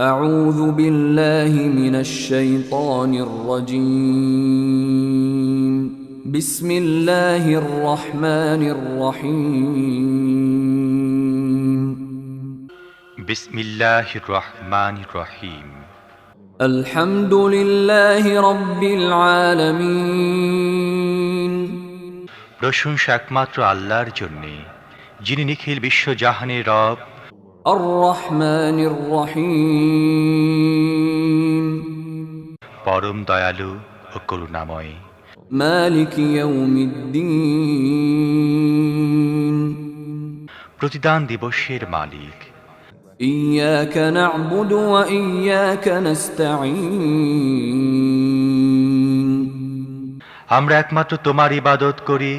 أعوذ بالله من الشيطان الرجيم بسم الله الرحمن الرحيم বিসমিল্লাহ রহমান রহিম الحمد لله رب العالمين প্রশংসা একমাত্র আল্লাহর জন্যে যিনি নিখিল বিশ্বজাহানের রব الرحمن الرحيم পরম দয়ালু ও করুণাময় مالك يوم الدين প্রতিদান দিবসের মালিক إياك نعبد وإياك نستعين আমরা একমাত্র তোমার ইবাদত করি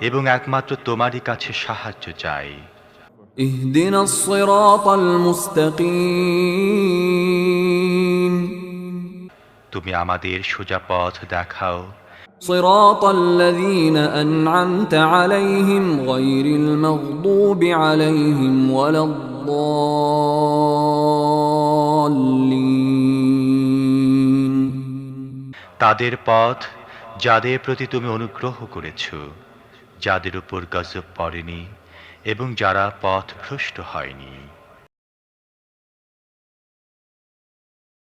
এবং একমাত্র তোমারই কাছে সাহায্য চাই اهدنا الصراط المستقيم তুমি আমাদের সোজা পথ দেখাও صراط الذين أنعمت عليهم غير المغضوب عليهم ولا الضالين তাদের পথ যাদের প্রতি তুমি অনুগ্রহ করেছ যাদের উপর গজব পড়েনি এবং যারা পথ ভ্রষ্ট হয়নি।